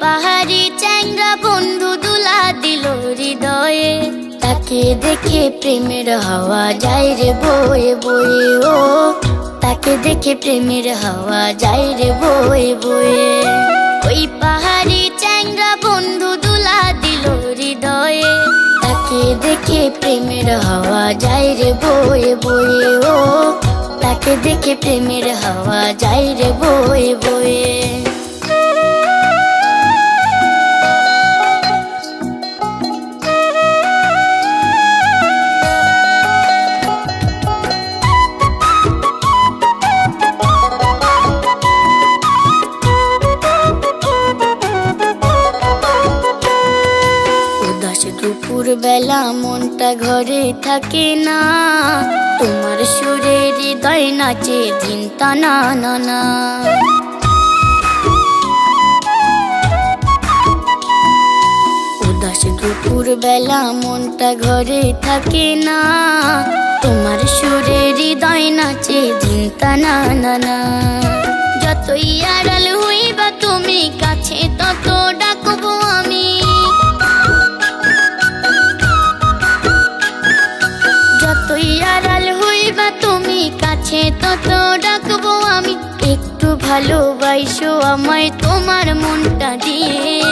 পাহাড়ি চ্যাংরা বন্ধু দুলা দিল হৃদয়ে। তাকে দেখে প্রেমের হাওয়া যাই রে বয়ে বয়ে, ও। তাকে দেখে প্রেমের হাওয়া যাই রে বয়ে বয়ে। ওই পাহাড়ি চ্যাংরা বন্ধু দুলা দিল হৃদয়ে। তাকে দেখে প্রেমের হাওয়া যাই রে বয়ে বয়ে, ও। তাকে দেখে প্রেমের হাওয়া যাই রে বয়ে বয়ে। দুপুর বেলা মনটা ঘরে থাকে না। তোমার সুরে হৃদয় নাচে দিন টানা না না। উদাস দুপুর বেলা মনটা ঘরে থাকে না। তোমার সুরে হৃদয় নাচে দিন টানা না না। যতই আড়াল হইবা তুমি কাছে তত তত ডাকবো আমি? একটু ভালোবাসো আমায় তোমার মনটা দিয়ে।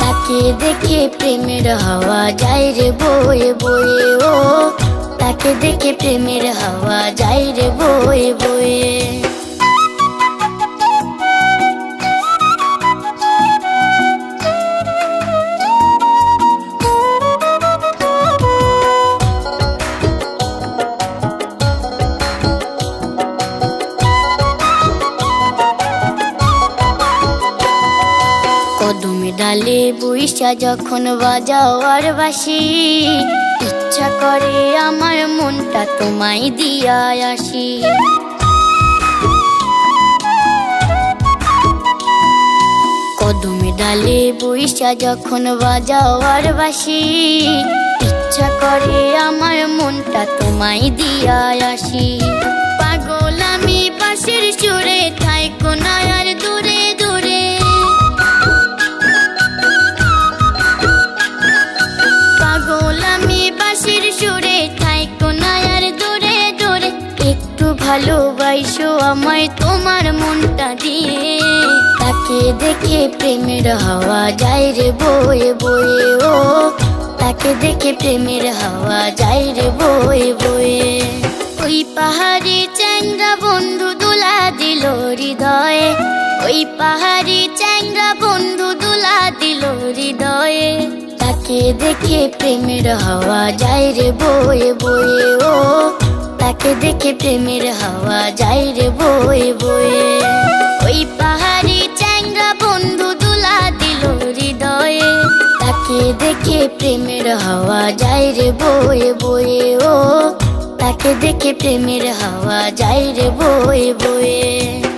তাকে দেখে প্রেমের হাওয়া যায় রে বয়ে বয়ে, ও। তাকে দেখে প্রেমের হাওয়া যায় রে বয়ে বয়ে। ডালে বইসা যখন বাজাও আর বাসি, ইচ্ছা করে আমার মনটা তোমায় দিয়া আসি। কদমে ডালে বইসা যখন বাজাও আর বাসি, ইচ্ছা করে আমার মনটা তোমায় দিয়া আসি। পাগল ভালোবাসো আমায় তোমার মনটা দিয়ে। তাকে দেখে প্রেমের হাওয়া যায় রে বয়ে বয়ে, ও। তাকে দেখে প্রেমের হাওয়া যায় রে বয়ে বয়ে। ওই পাহাড়ি চ্যাংরা বন্ধু দুলা দিল হৃদয়ে। ওই পাহাড়ি চ্যাংরা বন্ধু দুলা দিল হৃদয়ে। তাকে দেখে প্রেমের হাওয়া যায় রে বয়ে বয়ে, ও। তাকে দেখে প্রেমের হাওয়া যায় রে বয়ে বয়ে। ওই পাহাড়ি চ্যাংরা বন্ধু দুলা দিল হৃদয়ে। তাকে দেখে প্রেমের হাওয়া যায় রে বয়ে বয়ে। ও, তাকে দেখে প্রেমের হাওয়া যায় রে বয়ে বয়ে।